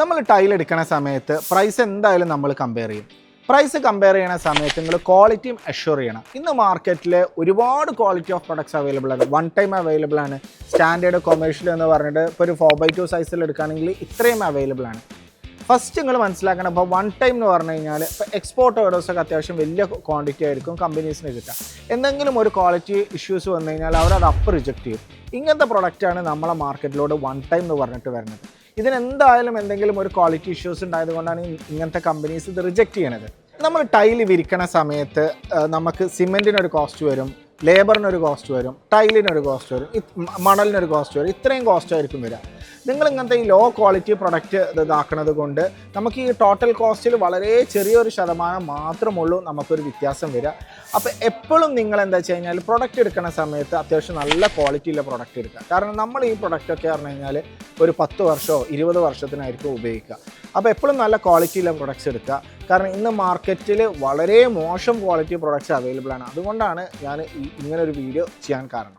നമ്മൾ ടൈൽ എടുക്കുന്ന സമയത്ത് പ്രൈസ് എന്തായാലും നമ്മൾ കമ്പയർ ചെയ്യും. പ്രൈസ് കമ്പയർ ചെയ്യുന്ന സമയത്ത് നിങ്ങൾ ക്വാളിറ്റിയും അഷ്യൂർ ചെയ്യണം. ഇന്ന് മാർക്കറ്റിൽ ഒരുപാട് ക്വാളിറ്റി ഓഫ് പ്രൊഡക്ട്സ് അവൈലബിൾ ആണ്. വൺ ടൈം അവൈലബിൾ ആണ്. സ്റ്റാൻഡേർഡ് കൊമേഴ്ഷ്യൽ എന്ന് പറഞ്ഞിട്ട് ഇപ്പോൾ ഒരു ഫോർ ബൈ ടു സൈസിൽ എടുക്കുകയാണെങ്കിൽ ഇത്രയും അവൈലബിൾ ആണ്. ഫസ്റ്റ് നിങ്ങൾ മനസ്സിലാക്കണം ഇപ്പോൾ വൺ ടൈം എന്ന് പറഞ്ഞു കഴിഞ്ഞാൽ ഇപ്പോൾ എക്സ്പോർട്ട് ഓർഡേഴ്സൊക്കെ അത്യാവശ്യം വലിയ ക്വാണ്ടിറ്റി ആയിരിക്കും കമ്പനീസിന് കിട്ടുക. എന്തെങ്കിലും ഒരു ക്വാളിറ്റി ഇഷ്യൂസ് വന്നു കഴിഞ്ഞാൽ അത് അപ്പ് റിജക്റ്റ് ചെയ്യും. ഇങ്ങനത്തെ പ്രൊഡക്റ്റാണ് നമ്മളെ മാർക്കറ്റിലോട് വൺ ടൈം എന്ന് പറഞ്ഞിട്ട് വരുന്നത്. ഇതിനെന്തായാലും എന്തെങ്കിലും ഒരു ക്വാളിറ്റി ഇഷ്യൂസ് ഉണ്ടായത് കൊണ്ടാണ് ഇങ്ങനത്തെ കമ്പനീസ് ഇത് റിജക്റ്റ് ചെയ്യണത്. നമ്മൾ ടൈൽ വിരിക്കണ സമയത്ത് നമുക്ക് സിമെന്റിനൊരു കോസ്റ്റ് വരും. ലേബറിനൊരു കോസ്റ്റ് വരും ടൈലിനൊരു കോസ്റ്റ് വരും മണലിനൊരു കോസ്റ്റ് വരും ഇത്രയും കോസ്റ്റ് ആയിരിക്കും വരിക. നിങ്ങൾ ഇങ്ങനത്തെ ഈ ലോ ക്വാളിറ്റി പ്രൊഡക്റ്റ് ഇതാക്കുന്നത് കൊണ്ട് നമുക്ക് ഈ ടോട്ടൽ കോസ്റ്റിൽ വളരെ ചെറിയൊരു ശതമാനം മാത്രമുള്ളൂ നമുക്കൊരു വ്യത്യാസം വരിക. അപ്പോൾ എപ്പോഴും നിങ്ങൾ എന്താ വെച്ച് കഴിഞ്ഞാൽ പ്രൊഡക്റ്റ് എടുക്കുന്ന സമയത്ത് അത്യാവശ്യം നല്ല ക്വാളിറ്റിയുള്ള പ്രൊഡക്റ്റ് എടുക്കുക. കാരണം നമ്മൾ ഈ പ്രൊഡക്റ്റൊക്കെ പറഞ്ഞു കഴിഞ്ഞാൽ ഒരു പത്ത് വർഷമോ ഇരുപത് വർഷത്തിനായിരിക്കും ഉപയോഗിക്കുക. അപ്പോൾ എപ്പോഴും നല്ല ക്വാളിറ്റിയുള്ള പ്രൊഡക്ട്സ് എടുക്കുക. കാരണം ഇന്ന് മാർക്കറ്റിൽ വളരെ മോശം ക്വാളിറ്റി പ്രൊഡക്ട്സ് അവൈലബിൾ ആണ്. അതുകൊണ്ടാണ് ഞാൻ ഇങ്ങനെ ഒരു വീഡിയോ ചെയ്യാൻ കാരണം.